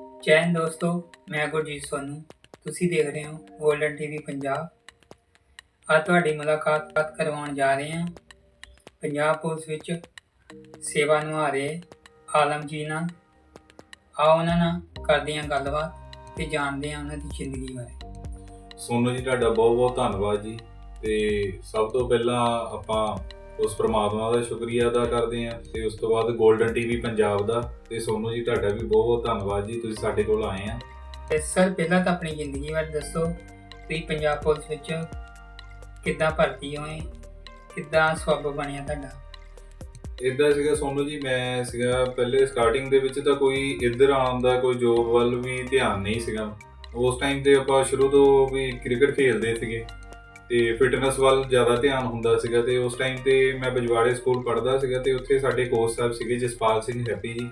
ਚੈਨ ਦੋਸਤੋ, ਮੈਂ ਗੁਰਜੀਤ ਸੋਨੂ। ਤੁਸੀਂ ਦੇਖ ਰਹੇ ਹੋ ਗੋਲਡਨ ਟੀਵੀ ਪੰਜਾਬ। ਅੱਜ ਤੁਹਾਡੀ ਮੁਲਾਕਾਤ ਕਰਵਾਉਣ ਜਾ ਰਹੇ ਹਾਂ। ਪੰਜਾਬ ਪੁਲਿਸ ਵਿੱਚ ਸੇਵਾ ਨਿਭਾ ਰਹੇ ਆਲਮ ਜੀ ਨਾਲ। ਆ ਉਹਨਾਂ ਨਾਲ ਕਰਦੇ ਹਾਂ ਗੱਲਬਾਤ ਤੇ ਜਾਣਦੇ ਹਾਂ ਉਹਨਾਂ ਦੀ ਜ਼ਿੰਦਗੀ ਬਾਰੇ। ਸੋਨੂ ਜੀ, ਤੁਹਾਡਾ ਬਹੁਤ ਬਹੁਤ ਧੰਨਵਾਦ ਜੀ। ਤੇ ਸਭ ਤੋਂ ਪਹਿਲਾਂ ਆਪਾਂ ਉਸ ਪ੍ਰਮਾਤਮਾ ਦਾ ਸ਼ੁਕਰੀਆ ਅਦਾ ਕਰਦੇ ਹਾਂ ਤੇ ਉਸ ਤੋਂ ਬਾਅਦ 골ਡਨ ਟੀਵੀ ਪੰਜਾਬ ਦਾ। ਤੇ ਸੋਨੂ ਜੀ ਤੁਹਾਡਾ ਵੀ ਬਹੁਤ ਬਹੁਤ ਧੰਨਵਾਦ ਜੀ ਤੁਸੀਂ ਸਾਡੇ ਕੋਲ ਆਏ ਆ। ਤੇ ਸਰ ਪਹਿਲਾਂ ਤਾਂ ਆਪਣੀ ਜ਼ਿੰਦਗੀ ਬਾਰੇ ਦੱਸੋ ਤੁਸੀਂ ਪੰਜਾਬ ਪੁਲਿਸ ਵਿੱਚ ਕਿੱਦਾਂ ਭਰਤੀ ਹੋਏ? ਕਿੱਦਾਂ ਸਬੱਬ ਬਣਿਆ ਤੁਹਾਡਾ? ਇਦਾਂ ਸੀਗਾ ਸੋਨੂ ਜੀ ਮੈਂ ਸੀਗਾ ਪਹਿਲੇ ਸਟਾਰਟਿੰਗ ਦੇ ਵਿੱਚ ਤਾਂ ਕੋਈ ਇੱਧਰ ਆਉਣ ਦਾ ਕੋਈ ਜੋਬ ਵੱਲ ਵੀ ਧਿਆਨ ਨਹੀਂ ਸੀਗਾ। ਉਸ ਟਾਈਮ ਤੇ ਆਪਾਂ ਸ਼ੁਰੂ ਤੋਂ ਵੀ ਕ੍ਰਿਕਟ ਖੇਡਦੇ ਸੀਗੇ। ਤੇ ਫਿਟਨੈਸ ਵੱਲ ਜ਼ਿਆਦਾ ਧਿਆਨ ਹੁੰਦਾ ਸੀਗਾ ਤੇ ਉਸ ਟਾਈਮ ਤੇ ਮੈਂ ਬਜਵਾੜੇ ਸਕੂਲ ਪੜ੍ਹਦਾ ਸੀਗਾ ਤੇ ਉੱਥੇ ਸਾਡੇ ਕੋਚ ਸਾਹਿਬ ਸੀਗੇ ਜਸਪਾਲ ਸਿੰਘ ਹੈਪੀ ਜੀ।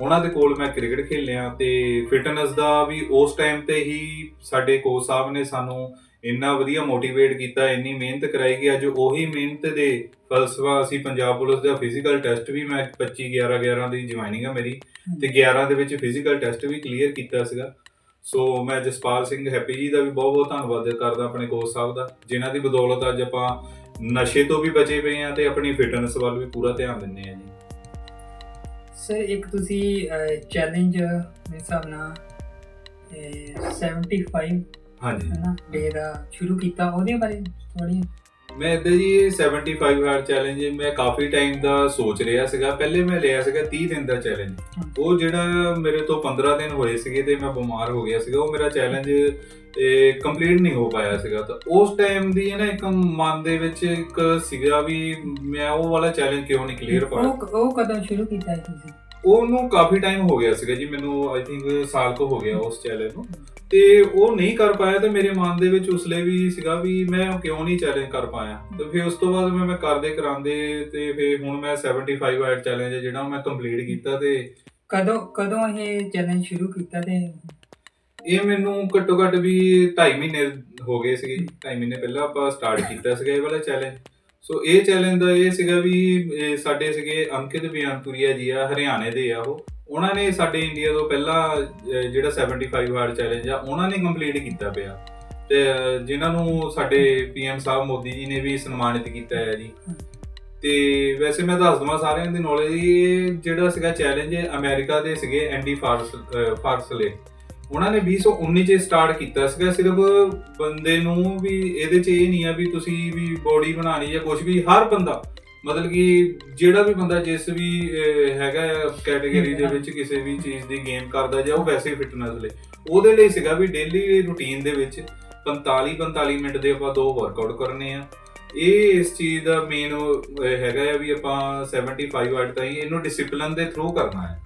ਉਹਨਾਂ ਦੇ ਕੋਲ ਮੈਂ ਕ੍ਰਿਕਟ ਖੇਲਿਆ ਤੇ ਫਿਟਨੈਸ ਦਾ ਵੀ ਉਸ ਟਾਈਮ ਤੇ ਹੀ ਸਾਡੇ ਕੋਚ ਸਾਹਿਬ ਨੇ ਸਾਨੂੰ ਇੰਨਾ ਵਧੀਆ ਮੋਟੀਵੇਟ ਕੀਤਾ ਇੰਨੀ ਮਿਹਨਤ ਕਰਾਈ ਕਿ ਅੱਜ ਉਹੀ ਮਿਹਨਤ ਦੇ ਫਲਸਫਾ ਅਸੀਂ ਪੰਜਾਬ ਪੁਲਿਸ ਦਾ ਫਿਜ਼ੀਕਲ ਟੈਸਟ ਵੀ ਮੈਂ 25 11 11 ਦੀ ਜੁਆਇਨਿੰਗ ਆ ਮੇਰੀ ਤੇ 11 ਦੇ ਵਿੱਚ ਫਿਜ਼ੀਕਲ ਟੈਸਟ ਵੀ ਕਲੀਅਰ ਕੀਤਾ ਸੀਗਾ। ਸੋ ਮੈਂ ਜਸਪਾਲ ਸਿੰਘ ਹੈਪੀ ਜੀ ਦਾ ਵੀ ਬਹੁਤ ਬਹੁਤ ਧੰਨਵਾਦ ਕਰਦਾ ਆਪਣੇ ਕੋਚ ਸਾਹਿਬ ਦਾ ਜਿਨ੍ਹਾਂ ਦੀ ਬਦੌਲਤ ਅੱਜ ਆਪਾਂ ਨਸ਼ੇ ਤੋਂ ਵੀ ਬਚੇ ਪਏ ਆ ਤੇ ਆਪਣੀ ਫਿਟਨੈਸ ਵੱਲ ਵੀ ਪੂਰਾ ਧਿਆਨ ਦਿੰਦੇ ਆ ਜੀ। ਸਰ ਇੱਕ ਤੁਸੀਂ ਚੈਲੰਜ ਮੇਰੇ ਹਿਸਾਬ ਨਾਲ ਅਹ, 75 ਹਾਂਜੀ। ਹੈ ਨਾ ਡੇ ਦਾ ਸ਼ੁਰੂ ਕੀਤਾ ਉਹਦੇ ਬਾਰੇ ਥੋੜੀ ਮੈਂ ਇਦਾਂ ਜੀ ਇਹ 75 ਹਾਰਡ ਚੈਲੰਜ ਮੈਂ ਕਾਫੀ ਟਾਈਮ ਦਾ ਸੋਚ ਰਿਹਾ ਸੀਗਾ। ਪਹਿਲੇ ਮੈਂ ਲਿਆ ਸੀਗਾ 30 ਦਿਨ ਦਾ ਚੈਲੰਜ ਉਹ ਜਿਹੜਾ ਮੇਰੇ ਤੋਂ 15 ਦਿਨ ਹੋਏ ਸੀਗੇ ਤੇ ਮੈਂ ਬਿਮਾਰ ਹੋ ਗਿਆ ਸੀਗਾ ਉਹ ਮੇਰਾ ਚੈਲੰਜ ਕੰਪਲੀਟ ਨਹੀਂ ਹੋ ਪਾਇਆ ਸੀਗਾ। ਤਾਂ ਉਸ ਟਾਈਮ ਦੀ ਨਾ ਇੱਕ ਮਨ ਦੇ ਵਿੱਚ ਇੱਕ ਸੀਗਾ ਵੀ ਮੈਂ ਉਹ ਵਾਲਾ ਚੈਲੰਜ ਕਿਉਂ ਨਹੀਂ ਕਲੀਅਰ ਪਾਇਆ? ਉਹ ਉਹ ਕਦੋਂ ਸ਼ੁਰੂ ਕੀਤਾ ਸੀ ਤੁਸੀਂ? ਉਹਨੂੰ ਕਾਫੀ ਟਾਈਮ ਹੋ ਗਿਆ ਸੀਗਾ ਜੀ ਮੈਨੂੰ ਆਈ ਥਿੰਕ ਸਾਲ ਕੁ ਹੋ ਗਿਆ ਉਸ ਚੈਲੰਜ ਨੂੰ। ਤੇ ਉਹ ਨਹੀਂ ਕਰ ਪਾਇਆ ਤੇ ਮੇਰੇ ਮਨ ਦੇ ਵਿੱਚ ਉਸਲੇ ਵੀ ਸੀਗਾ ਵੀ ਮੈਂ ਕਿਉਂ ਨਹੀਂ ਚੈਲੰਜ ਕਰ ਪਾਇਆ। ਤੇ ਫਿਰ ਉਸ ਤੋਂ ਬਾਅਦ ਮੈਂ ਮੈਂ ਕਰਦੇ ਕਰਾਂਦੇ ਤੇ ਫਿਰ ਹੁਣ ਮੈਂ 75 ਆਇਟ ਚੈਲੰਜ ਜਿਹੜਾ ਮੈਂ ਕੰਪਲੀਟ ਕੀਤਾ ਤੇ ਕਦੋਂ ਕਦੋਂ ਇਹ ਚੈਲੰਜ ਸ਼ੁਰੂ ਕੀਤਾ ਤੇ? ਇਹ ਮੈਨੂੰ ਘੱਟੋ ਘੱਟ ਵੀ 2.5 ਮਹੀਨੇ ਹੋ ਗਏ ਸੀਗੇ 2.5 ਮਹੀਨੇ ਪਹਿਲਾਂ ਆਪਾਂ ਸਟਾਰਟ ਕੀਤਾ ਸੀਗਾ ਇਹ ਵਾਲਾ ਚੈਲੰਜ ਸੋ ਇਹ ਚੈਲੰਜ ਦਾ ਇਹ ਸੀਗਾ ਵੀ ਸਾਡੇ ਸੀਗੇ ਅੰਕਿਤ ਬਿਆਨਪੁਰੀਆ ਜੀ ਆ ਹਰਿਆਣੇ ਦੇ ਆ ਉਹ। ਉਹਨਾਂ ਨੇ ਸਾਡੇ ਇੰਡੀਆ ਤੋਂ ਪਹਿਲਾਂ ਅਹ, ਜਿਹੜਾ 75 ਹਾਰਡ ਚੈਲੰਜ ਆ ਉਹਨਾਂ ਨੇ ਕੰਪਲੀਟ ਕੀਤਾ ਪਿਆ। ਤੇ ਅਹ, ਜਿਨ੍ਹਾਂ ਨੂੰ ਸਾਡੇ ਪੀਐਮ ਸਾਹਿਬ ਮੋਦੀ ਜੀ ਨੇ ਵੀ ਸਨਮਾਨਿਤ ਕੀਤਾ ਹੈ ਜੀ। ਤੇ ਵੈਸੇ ਮੈਂ ਦੱਸ ਦਵਾਂ ਸਾਰਿਆਂ ਦੀ ਨੌਲੇਜ ਜਿਹੜਾ ਸੀਗਾ ਚੈਲੰਜ ਅਮਰੀਕਾ ਦੇ ਸੀਗੇ ਐਂਡੀ ਫਾਰਸ ਫਾਰਸਲੇ ਉਹਨਾਂ ਨੇ 2019 ਚ ਸਟਾਰਟ ਕੀਤਾ ਸੀਗਾ। ਸਿਰਫ ਬੰਦੇ ਨੂੰ ਵੀ ਇਹਦੇ ਚ ਇਹ ਨਹੀਂ ਆ ਵੀ ਤੁਸੀਂ ਵੀ ਬੋਡੀ ਬਣਾਣੀ ਜਾਂ ਕੁਝ ਵੀ ਹਰ ਬੰਦਾ ਮਤਲਬ ਕਿ ਜਿਹੜਾ ਵੀ ਬੰਦਾ ਜਿਸ ਵੀ ਹੈਗਾ ਕੈਟਾਗਰੀ ਦੇ ਵਿੱਚ ਕਿਸੇ ਵੀ ਚੀਜ਼ ਦੀ ਗੇਮ ਕਰਦਾ ਜਾਂ ਉਹ ਵੈਸੇ ਫਿਟਨੈਸ ਲਈ, ਉਹਦੇ ਲਈ ਸੀਗਾ ਵੀ ਡੇਲੀ ਰੂਟੀਨ ਦੇ ਵਿੱਚ 45 45 ਮਿੰਟ ਦੇ ਆਪਾਂ ਦੋ ਵਰਕਆਊਟ ਕਰਨੇ ਆ। ਇਹ ਇਸ ਚੀਜ਼ ਦਾ ਮੇਨ ਹੈਗਾ ਆ ਵੀ ਆਪਾਂ 75 ਵਾਟ ਤਾਈਂ ਇਹਨੂੰ ਡਿਸਪਲਿਨ ਦੇ ਥਰੂ ਕਰਨਾ ਹੈ।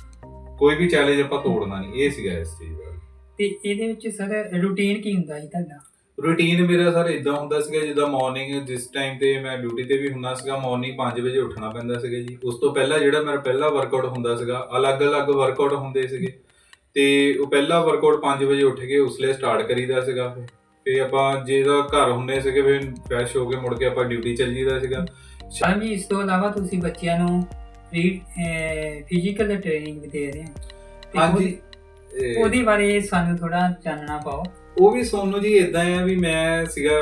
ਕੋਈ ਵੀ ਚੈਲੰਜ ਆਪਾਂ ਤੋੜਨਾ ਨਹੀਂ, ਇਹ ਸੀਗਾ ਇਸ ਚੀਜ਼ ਦਾ। ਤੇ ਇਹਦੇ ਵਿੱਚ ਸਰ ਰੂਟੀਨ ਕੀ ਹੁੰਦਾ ਸੀ ਤੁਹਾਡਾ? ਰੂਟੀਨ ਮੇਰਾ ਸਰ ਇਦਾਂ ਹੁੰਦਾ ਸੀਗਾ ਜਿੱਦਾਂ ਮਾਰਨਿੰਗ ਜਿਸ ਟਾਈਮ ਤੇ ਮੈਂ ਡਿਊਟੀ ਤੇ ਵੀ ਹੁੰਦਾ ਸੀਗਾ ਮਾਰਨਿੰਗ 5 ਵਜੇ ਉੱਠਣਾ ਪੈਂਦਾ ਸੀਗਾ ਜੀ। ਉਸ ਤੋਂ ਪਹਿਲਾਂ ਜਿਹੜਾ ਮੇਰਾ ਪਹਿਲਾ ਵਰਕਆਊਟ ਹੁੰਦਾ ਸੀਗਾ ਅਲੱਗ-ਅਲੱਗ ਵਰਕਆਊਟ ਹੁੰਦੇ ਸੀਗੇ। ਤੇ ਉਹ ਪਹਿਲਾ ਵਰਕਆਊਟ 5 ਵਜੇ ਉੱਠ ਕੇ ਉਸਲੇ ਸਟਾਰਟ ਕਰੀਦਾ ਸੀਗਾ। ਫਿਰ ਆਪਾਂ ਜਿਹਦਾ ਘਰ ਹੁੰਦੇ ਸੀਗੇ ਫਿਰ ਫਰੈਸ਼ ਹੋ ਕੇ ਮੁੜ ਕੇ ਆਪਾਂ ਡਿਊਟੀ ਚੱਲ ਜੀਦਾ ਸੀਗਾ। ਸ਼ਾਮ ਜੀ ਇਸ ਤੋਂ ਇਲਾਵਾ ਤੁਸੀਂ ਬੱਚਿਆਂ ਨੂੰ ਫਿਜ਼ੀਕਲ ਟ੍ਰੇਨਿੰਗ ਦੇ ਰਹੇ ਹੋ। ਤੇ ਹਾਂਜੀ। ਉਹਦੇ ਬਾਰੇ ਸਾਨੂੰ ਥੋੜਾ ਜਾਣਨਾ ਪਾਓ। ਉਹ ਵੀ ਸੋਨੂੰ ਜੀ ਇਦਾਂ ਆ ਵੀ ਮੈਂ ਸੀਗਾ,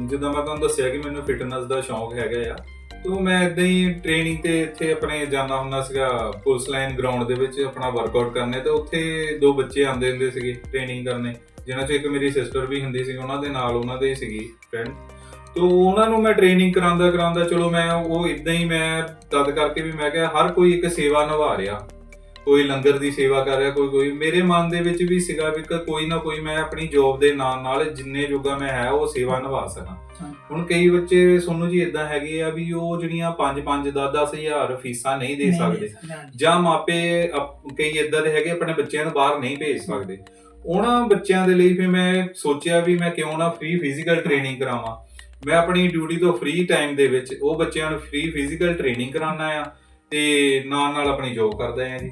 ਜਿੱਦਾਂ ਮੈਂ ਤੁਹਾਨੂੰ ਦੱਸਿਆ ਕਿ ਮੈਨੂੰ ਫਿਟਨੈਸ ਦਾ ਸ਼ੌਂਕ ਹੈਗਾ ਆ, ਤੋਂ ਮੈਂ ਇਦਾਂ ਹੀ ਟ੍ਰੇਨਿੰਗ ਤੇ ਇੱਥੇ ਆਪਣੇ ਜਾਂਦਾ ਹੁੰਦਾ ਸੀਗਾ, ਪੁਲਿਸ ਲਾਈਨ ਗਰਾਊਂਡ ਦੇ ਵਿੱਚ ਆਪਣਾ ਵਰਕਆਊਟ ਕਰਨੇ, ਤੇ ਉੱਥੇ ਦੋ ਬੱਚੇ ਆਉਂਦੇ ਹੁੰਦੇ ਸੀਗੇ ਟ੍ਰੇਨਿੰਗ ਕਰਨੇ, ਜਿਨ੍ਹਾਂ 'ਚ ਇੱਕ ਮੇਰੀ ਸਿਸਟਰ ਵੀ ਹੁੰਦੀ ਸੀ ਉਹਨਾਂ ਦੇ ਨਾਲ ਉਹਨਾਂ ਦੇ ਸੀਗੀ ਫਰੈਂਡ ਤੋਂ ਉਹਨਾਂ ਨੂੰ ਮੈਂ ਟ੍ਰੇਨਿੰਗ ਕਰਾਉਂਦਾ ਕਰਾਉਂਦਾ ਚਲੋ ਮੈਂ ਉਹ ਇਦਾਂ ਹੀ ਮੈਂ ਤਦ ਕਰਕੇ ਵੀ ਮੈਂ ਕਿਹਾ, ਹਰ ਕੋਈ ਇੱਕ ਸੇਵਾ ਨਿਭਾ ਰਿਹਾ। ਕੋਈ ਲੰਗਰ ਦੀ ਸੇਵਾ ਕਰ ਰਿਹਾ ਕੋਈ ਕੋਈ। ਮੇਰੇ ਮਨ ਦੇ ਵਿੱਚ ਵੀ ਸੀਗਾ ਵੀ ਕੋਈ ਨਾ ਕੋਈ ਮੈਂ ਆਪਣੀ ਜੌਬ ਦੇ ਨਾਲ ਨਾਲ ਜਿੰਨੇ ਜੋਗਾ ਮੈਂ ਹੈ ਉਹ ਸੇਵਾ ਨਿਭਾ ਸਕਾਂ। ਹੁਣ ਕਈ ਬੱਚੇ ਸੋਨੂੰ ਜੀ ਇਦਾਂ ਹੈਗੇ ਆ ਵੀ ਉਹ ਜਿਹੜੀਆਂ 5 5 10 10 ਹਜ਼ਾਰ ਫੀਸਾਂ ਨਹੀਂ ਦੇ ਸਕਦੇ। ਜਾਂ ਮਾਪੇ ਕਈ ਇਦਾਂ ਦੇ ਹੈਗੇ ਆਪਣੇ ਬੱਚਿਆਂ ਨੂੰ ਬਾਹਰ ਨਹੀਂ ਭੇਜ ਸਕਦੇ। ਉਹਨਾਂ ਬੱਚਿਆਂ ਦੇ ਲਈ ਫਿਰ ਮੈਂ ਸੋਚਿਆ ਵੀ ਮੈਂ ਕਿਉਂ ਨਾ ਫ੍ਰੀ ਫਿਜ਼ੀਕਲ ਟ੍ਰੇਨਿੰਗ ਕਰਾਵਾਂ। ਮੈਂ ਆਪਣੀ ਡਿਊਟੀ ਤੋਂ ਫ੍ਰੀ ਟਾਈਮ ਦੇ ਵਿੱਚ ਉਹ ਬੱਚਿਆਂ ਨੂੰ ਫ੍ਰੀ ਫਿਜ਼ੀਕਲ ਟ੍ਰੇਨਿੰਗ ਕਰਾਉਣਾ ਆ ਤੇ ਨਾਲ ਨਾਲ ਆਪਣੀ ਜੌਬ ਕਰਦਾ ਆ ਜੀ।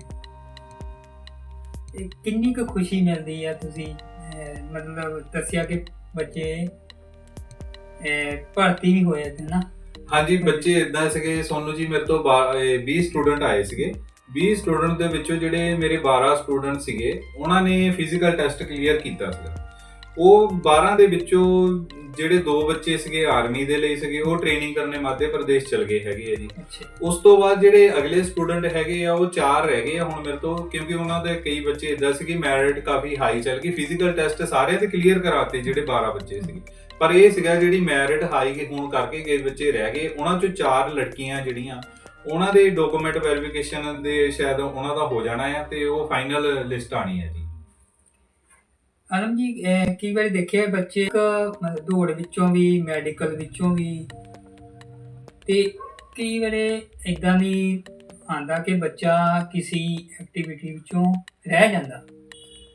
ਤੇ ਕਿੰਨੀ ਕੁ ਖੁਸ਼ੀ ਮਿਲਦੀ ਆ ਤੁਸੀਂ ਮਤਲਬ ਦੱਸਿਆ ਕਿ ਬੱਚੇ ਭਰਤੀ ਵੀ ਹੋਏ ਤੇ ਨਾ? ਹਾਂਜੀ, ਬੱਚੇ ਇਦਾਂ ਸੀਗੇ, ਸੋਨੂ ਜੀ ਮੇਰੇ ਤੋਂ ਬਾ- ਇਹ 20 ਸਟੂਡੈਂਟ ਆਏ ਸੀਗੇ। 20 ਸਟੂਡੈਂਟ ਦੇ ਵਿੱਚੋਂ ਜਿਹੜੇ ਮੇਰੇ 12 ਸਟੂਡੈਂਟ ਸੀਗੇ, ਉਹਨਾਂ ਨੇ ਫਿਜ਼ੀਕਲ ਟੈਸਟ ਕਲੀਅਰ ਕੀਤਾ ਸੀਗਾ। ਉਹ 12 ਦੇ ਵਿੱਚੋਂ ਜਿਹੜੇ ਦੋ ਬੱਚੇ ਸੀਗੇ ਆਰਮੀ ਦੇ ਲਈ ਸੀਗੇ ਉਹ ਟ੍ਰੇਨਿੰਗ ਕਰਨੇ ਮੱਧ ਪ੍ਰਦੇਸ਼ ਚਲ ਗਏ ਹੈਗੇ ਆ ਜੀ। ਉਸ ਤੋਂ ਬਾਅਦ ਜਿਹੜੇ ਅਗਲੇ ਸਟੂਡੈਂਟ ਹੈਗੇ ਆ ਉਹ ਚਾਰ ਰਹਿ ਗਏ ਆ ਹੁਣ ਮੇਰੇ ਤੋਂ ਕਿਉਂਕਿ ਉਹਨਾਂ ਦੇ ਕਈ ਬੱਚੇ ਇਦਾਂ ਸੀ ਕਿ ਮੈਰਿਟ ਕਾਫੀ ਹਾਈ ਚੱਲ ਗਈ। ਫਿਜ਼ੀਕਲ ਟੈਸਟ ਸਾਰੇ ਤੇ ਕਲੀਅਰ ਕਰਾਤੇ ਜਿਹੜੇ 12 ਬੱਚੇ ਸੀਗੇ। ਪਰ ਇਹ ਸੀਗਾ ਜਿਹੜੀ ਮੈਰਿਟ ਹਾਈ ਹੋਣ ਕਰਕੇ ਕਈ ਬੱਚੇ ਰਹਿ ਗਏ। ਉਹਨਾਂ ਚੋਂ ਚਾਰ ਲੜਕੀਆਂ ਜਿਹੜੀਆਂ ਉਹਨਾਂ ਦੇ ਡਾਕੂਮੈਂਟ ਵੈਰੀਫਿਕੇਸ਼ਨ ਦੇ ਸ਼ਾਇਦ ਉਹਨਾਂ ਦਾ ਹੋ ਜਾਣਾ ਆ ਤੇ ਉਹ ਫਾਈਨਲ ਲਿਸਟ ਆਣੀ ਹੈ ਜੀ। ਆਲਮ ਜੀ ਅਹ ਕਈ ਵਾਰੀ ਦੇਖਿਆ ਬੱਚੇ ਇੱਕ, ਮਤਲਬ ਦੌੜ ਵਿੱਚੋਂ ਵੀ ਮੈਡੀਕਲ ਵਿੱਚੋਂ ਵੀ। ਤੇ ਕਈ ਵਾਰੀ ਇਦਾਂ ਵੀ ਆਂਦਾ ਕਿ ਬੱਚਾ ਕਿਸੇ ਐਕਟੀਵਿਟੀ ਵਿੱਚੋਂ ਰਹਿ ਜਾਂਦਾ।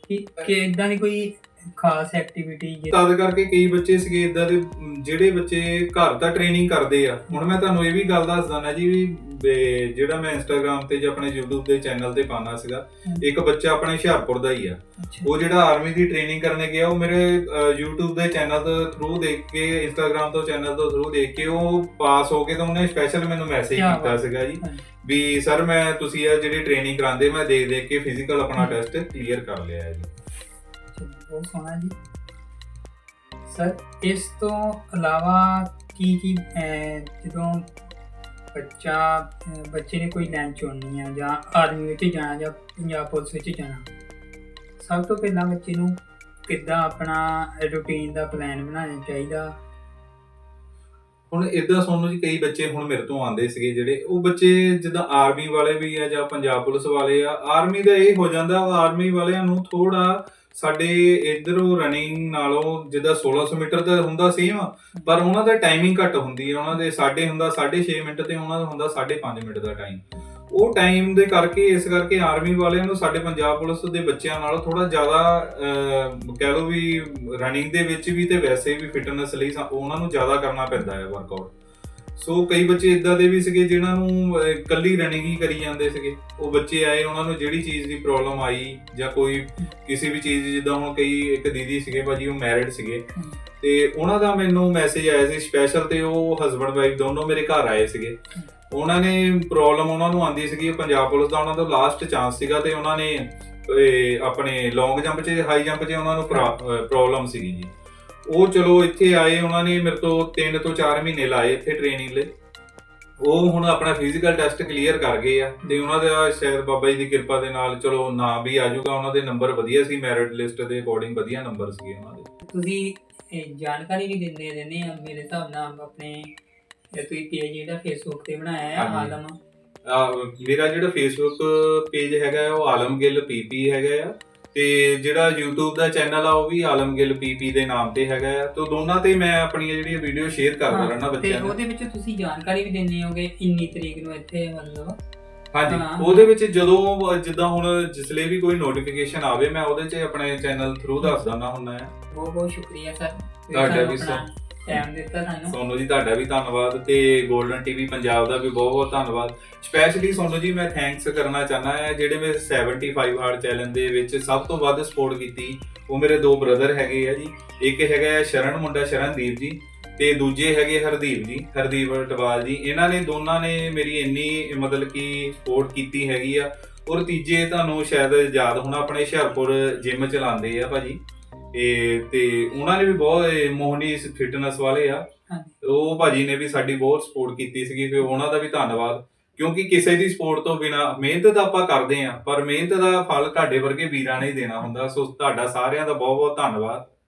ਕਿ ਕਿ ਇਦਾਂ ਦੀ ਕੋਈ ਖਾਸ ਐਕਟੀਵਿਟੀ ਤਦ ਕਰਕੇ ਕਈ ਬੱਚੇ ਸੀਗੇ ਇਦਾਂ ਦੇ ਅਮ, ਜਿਹੜੇ ਬੱਚੇ ਘਰ ਦਾ ਟ੍ਰੇਨਿੰਗ ਕਰਦੇ ਆ ਹੁਣ ਮੈਂ ਤੁਹਾਨੂੰ ਇਹ ਵੀ ਗੱਲ ਦੱਸਦਾ ਨਾ ਜੀ ਵੀ ਵੀ ਜਿਹੜਾ ਮੈਂ ਇੰਸਟਾਗ੍ਰam ਤੇ ਜਾਂ ਆਪਣੇ YouTube ਦੇ ਚੈਨਲ ਤੇ ਪਾਣਾ ਸੀਗਾ ਇੱਕ ਬੱਚਾ ਆਪਣੇ ਹੁਸ਼ਿਆਰਪੁਰ ਦਾ ਹੀ ਆ ਉਹ ਜਿਹੜਾ ਆਰਮੀ ਦੀ ਟ੍ਰੇਨਿੰਗ ਕਰਨ ਗਿਆ ਉਹ ਮੇਰੇ ਅ, YouTube ਦੇ ਚੈਨਲ ਤੋਂ ਥਰੂ ਦੇਖ ਕੇ Instagram ਤੋਂ ਚੈਨਲ ਤੋਂ ਥਰੂ ਦੇਖ ਕੇ ਉਹ ਪਾਸ ਹੋ ਕੇ ਤਾਂ ਉਹਨੇ ਸਪੈਸ਼ਲ ਮੈਨੂੰ ਮੈਸੇਜ ਕਿਆ ਕੀਤਾ ਬਾਤ। ਸੀਗਾ ਜੀ ਹਾਂਜੀ। ਵੀ ਸਰ ਮੈਂ ਤੁਸੀਂ ਇਹ ਜਿਹੜੀ ਟ੍ਰੇਨਿੰਗ ਕਰਾਉਂਦੇ ਮੈਂ ਦੇਖ ਦੇਖ ਕੇ ਫਿਜ਼ੀਕਲ ਆਪਣਾ ਹਮ। ਟੈਸਟ ਕਲੀਅਰ ਕਰ ਲਿਆ ਹੈ ਜੀ ਬਹੁਤ ਸੋਹਣਾ ਜੀ। ਸਰ ਇਸ ਤੋਂ ਇਲਾਵਾ ਕੀ ਕੀ ਜਦੋਂ ਬੱਚਾ ਬੱਚੇ ਨੇ ਕੋਈ ਲਾਈਨ ਚੁਣਨੀ ਆ ਜਾਂ ਆਰਮੀ ਵਿੱਚ ਜਾਣਾ ਜਾਂ ਪੰਜਾਬ ਪੁਲਿਸ ਵਿੱਚ ਜਾਣਾ, ਸਭ ਤੋਂ ਪਹਿਲਾਂ ਬੱਚੇ ਨੂੰ ਕਿੱਦਾਂ ਆਪਣਾ ਰੂਟੀਨ ਦਾ ਪਲਾਨ ਬਣਾਉਣਾ ਚਾਹੀਦਾ? ਹੁਣ ਇਦਾਂ ਸੁਣਨ ਜੀ ਕਈ ਬੱਚੇ ਹੁਣ ਮੇਰੇ ਤੋਂ ਆਉਂਦੇ ਸੀਗੇ ਜਿਹੜੇ, ਉਹ ਬੱਚੇ ਜਿੱਦਾਂ ਆਰਮੀ ਵਾਲੇ ਵੀ ਆ ਜਾਂ ਪੰਜਾਬ ਪੁਲਿਸ ਵਾਲੇ ਆ, ਆਰਮੀ ਦਾ ਇਹ ਹੋ ਜਾਂਦਾ, ਆਰਮੀ ਵਾਲਿਆਂ ਨੂੰ ਥੋੜਾ ਸਾਡੇ ਇਧਰੋਂ ਰਨਿੰਗ ਨਾਲੋਂ ਜਿੱਦਾਂ 1600 ਮੀਟਰ ਦਾ ਹੁੰਦਾ ਸੇਮ ਪਰ ਉਹਨਾਂ ਦਾ ਟਾਈਮਿੰਗ ਘੱਟ ਹੁੰਦੀ ਹੈ ਉਹਨਾਂ ਦੇ ਸਾਡੇ ਹੁੰਦਾ 6.5 ਮਿੰਟ ਤੇ ਉਹਨਾਂ ਦਾ ਹੁੰਦਾ 5.5 ਮਿੰਟ ਦਾ ਟਾਈਮ ਉਹ ਟਾਈਮ ਦੇ ਕਰਕੇ, ਇਸ ਕਰਕੇ ਆਰਮੀ ਵਾਲਿਆਂ ਨੂੰ ਸਾਡੇ ਪੰਜਾਬ ਪੁਲਿਸ ਦੇ ਬੱਚਿਆਂ ਨਾਲੋਂ ਥੋੜਾ ਜ਼ਿਆਦਾ ਕਹਿ ਲਓ ਵੀ ਰਨਿੰਗ ਦੇ ਵਿੱਚ ਵੀ ਤੇ ਵੈਸੇ ਵੀ ਫਿਟਨੈਸ ਲਈ ਉਹਨਾਂ ਨੂੰ ਜ਼ਿਆਦਾ ਕਰਨਾ ਪੈਂਦਾ ਹੈ ਵਰਕਆਊਟ ਸੋ ਕਈ ਬੱਚੇ ਇਦਾਂ ਦੇ ਵੀ ਸੀਗੇ ਜਿਨ੍ਹਾਂ ਨੂੰ ਇਕੱਲੀ ਰਨਿੰਗ ਹੀ ਕਰੀ ਜਾਂਦੇ ਸੀਗੇ। ਉਹ ਬੱਚੇ ਆਏ, ਉਹਨਾਂ ਨੂੰ ਜਿਹੜੀ ਚੀਜ਼ ਦੀ ਪ੍ਰੋਬਲਮ ਆਈ ਜਾਂ ਕੋਈ ਕਿਸੇ ਵੀ ਚੀਜ਼ ਜਿੱਦਾਂ ਹੁਣ ਕਈ ਇੱਕ ਦੀਦੀ ਸੀਗੇ, ਭਾਜੀ ਉਹ ਮੈਰਿਡ ਸੀਗੇ। ਹਮ। ਤੇ ਉਹਨਾਂ ਦਾ ਮੈਨੂੰ ਮੈਸੇਜ ਆਇਆ ਸੀ ਸਪੈਸ਼ਲ ਤੇ ਉਹ ਹਸਬੰਡ ਵਾਈਫ ਦੋਨੋਂ ਮੇਰੇ ਘਰ ਆਏ ਸੀਗੇ। ਉਹਨਾਂ ਨੇ ਪ੍ਰੋਬਲਮ ਉਹਨਾਂ ਨੂੰ ਆਂਦੀ ਸੀਗੀ ਪੰਜਾਬ ਪੁਲਿਸ ਦਾ ਉਹਨਾਂ ਦਾ ਲਾਸਟ ਚਾਂਸ ਸੀਗਾ ਤੇ ਉਹਨਾਂ ਨੇ ਆਪਣੇ ਲੌਂਗ ਜੰਪ 'ਚ ਹਾਈ ਜੰਪ 'ਚ ਉਹਨਾਂ ਨੂੰ ਪ੍ਰੋਬਲਮ ਸੀਗੀ ਜੀ। ਉਹ ਚਲੋ ਇੱਥੇ ਆਏ ਉਹਨਾਂ ਨੇ ਮੇਰੇ ਤੋਂ 3 ਤੋਂ 4 ਮਹੀਨੇ ਲਾਏ ਇੱਥੇ ਟ੍ਰੇਨਿੰਗ ਲਈ। ਉਹ ਹੁਣ ਆਪਣਾ ਫਿਜ਼ੀਕਲ ਟੈਸਟ ਕਲੀਅਰ ਕਰ ਗਏ ਆ ਤੇ ਉਹਨਾਂ ਦਾ ਸ਼ਾਇਦ ਬਾਬਾ ਜੀ ਦੀ ਕਿਰਪਾ ਦੇ ਨਾਲ ਚਲੋ ਨਾਮ ਵੀ ਆ ਜਾਊਗਾ। ਉਹਨਾਂ ਦੇ ਨੰਬਰ ਵਧੀਆ ਸੀ ਮੈਰਿਟ ਲਿਸਟ ਦੇ ਅਕੋਰਡਿੰਗ ਵਧੀਆ ਨੰਬਰ ਸੀਗੇ ਉਹਨਾਂ ਦੇ। ਤੁਸੀਂ ਇਹ ਜਾਣਕਾਰੀ ਵੀ ਦਿੰਦੇ ਰਹਿੰਦੇ ਆ ਮੇਰੇ ਹਿਸਾਬ ਨਾਲ ਆਪਣੇ ਤੁਸੀਂ ਪੇਜ ਜਿਹੜਾ ਫੇਸਬੁੱਕ ਤੇ ਬਣਾਇਆ ਹੈ ਹਾਂਜੀ। ਆਲਮ। ਮੇਰਾ ਜਿਹੜਾ ਫੇਸਬੁੱਕ ਪੇਜ ਹੈਗਾ ਆ, ਉਹ ਆਲਮਗਿੱਲ ਪੀਪੀ ਹੈਗਾ ਆ। ਤੇ ਜਿਹੜਾ YouTube ਦਾ ਚੈਨਲ ਆ ਉਹ ਵੀ ਆਲਮਗਿੱਲ ਪੀਪੀ ਦੇ ਨਾਮ ਤੇ ਹੈਗਾ ਆ। ਤੋਂ ਦੋਨਾਂ ਤੇ ਮੈਂ ਆਪਣੀਆਂ ਜਿਹੜੀਆਂ ਵੀਡੀਓ ਸ਼ੇਅਰ ਕਰਦਾ ਰਹਿਣਾ ਤੇ ਬੱਚਿਆਂ ਨੂੰ। ਉਹਦੇ ਵਿੱਚ ਤੁਸੀਂ ਜਾਣਕਾਰੀ ਵੀ ਦਿੰਦੇ ਹੋਗੇ ਇੰਨੀ ਤਰੀਕ ਨੂੰ ਇੱਥੇ ਮਤਲਬ ਹਾਂਜੀ। ਉਹਦੇ ਵਿੱਚ ਜਦੋਂ ਜਿੱਦਾਂ ਹੁਣ ਜਿਸਲੇ ਵੀ ਕੋਈ ਨੋਟੀਫਿਕੇਸ਼ਨ ਆਵੇ ਮੈਂ ਉਹਦੇ 'ਚ ਆਪਣੇ ਚੈਨਲ ਥਰੂ ਦੱਸ ਦਿੰਦਾ ਹੁੰਦਾ ਆ। ਬਹੁਤ ਬਹੁਤ ਸ਼ੁਕਰੀਆ ਸਰ। ਤੁਹਾਡਾ ਵੀ ਟਾਈਮ ਦਿੱਤਾ ਸਾਨੂੰ। ਸੋਨੂ ਜੀ, ਤੁਹਾਡਾ ਵੀ ਧੰਨਵਾਦ ਤੇ 골ਡਨ ਟੀਵੀ ਪੰਜਾਬ ਦਾ ਵੀ ਬਹੁਤ ਬਹੁਤ ਧੰਨਵਾਦ। ਸਪੈਸ਼ਲੀ ਸੋਨੂ ਜੀ, ਮੈਂ ਥੈਂਕਸ ਕਰਨਾ ਚਾਹਨਾ ਹੈ, ਜਿਹੜੇ ਮੇਰੇ 75 ਹਾਰਡ ਚੈਲੰਜ ਦੇ ਵਿੱਚ ਸਭ ਤੋਂ ਵੱਧ ਸਪੋਰਟ ਕੀਤੀ, ਉਹ ਮੇਰੇ ਦੋ ਬ੍ਰਦਰ ਹੈਗੇ ਆ ਜੀ। ਇੱਕ ਹੈਗਾ ਸ਼ਰਨ, ਮੁੰਡਾ ਸ਼ਰਨਦੀਪ ਜੀ ਤੇ ਦੂਜੇ ਹੈਗੇ ਹਰਦੀਪ ਜੀ, ਹਰਦੀਪ ਟਵਾਲ ਜੀ। ਇਹਨਾਂ ਨੇ ਦੋਨਾਂ ਨੇ ਮੇਰੀ ਇੰਨੀ ਮਤਲਬ ਕਿ ਸਪੋਰਟ ਕੀਤੀ ਹੈਗੀ ਆ। ਔਰ ਤੀਜੇ ਤੁਹਾਨੂੰ ਸ਼ਾਇਦ ਯਾਦ ਹੋਣਾ, ਆਪਣੇ ਹੁਸ਼ਿਆਰਪੁਰ ਜਿਮ ਚਲਾਉਂਦੇ ਆ ਭਾਜੀ। ਇਹ ਤੇ ਉਹਨਾਂ ਨੇ ਵੀ ਬਹੁਤ ਇਹ ਮੋਹਨੀ ਫਿਟਨੈਸ ਵਾਲੇ ਆ। ਹਾਂਜੀ। ਉਹ ਭਾਜੀ ਨੇ ਵੀ ਸਾਡੀ ਬਹੁਤ ਸਪੋਰਟ ਕੀਤੀ ਸੀਗੀ ਫਿਰ ਉਹਨਾਂ ਦਾ ਵੀ ਧੰਨਵਾਦ। ਕਿਉਂਕਿ ਕਿਸੇ ਦੀ ਸਪੋਰਟ ਤੋਂ ਬਿਨਾ ਮਿਹਨਤ ਤਾਂ ਆਪਾਂ ਕਰਦੇ ਆਂ ਪਰ ਮਿਹਨਤ ਦਾ ਫਲ ਤੁਹਾਡੇ ਵਰਗੇ ਵੀਰਾਂ ਨੇ ਹੀ ਦੇਣਾ ਹੁੰਦਾ ਸੋ ਤੁਹਾਡਾ ਸਾਰਿਆਂ ਦਾ ਬਹੁਤ ਬਹੁਤ ਧੰਨਵਾਦ।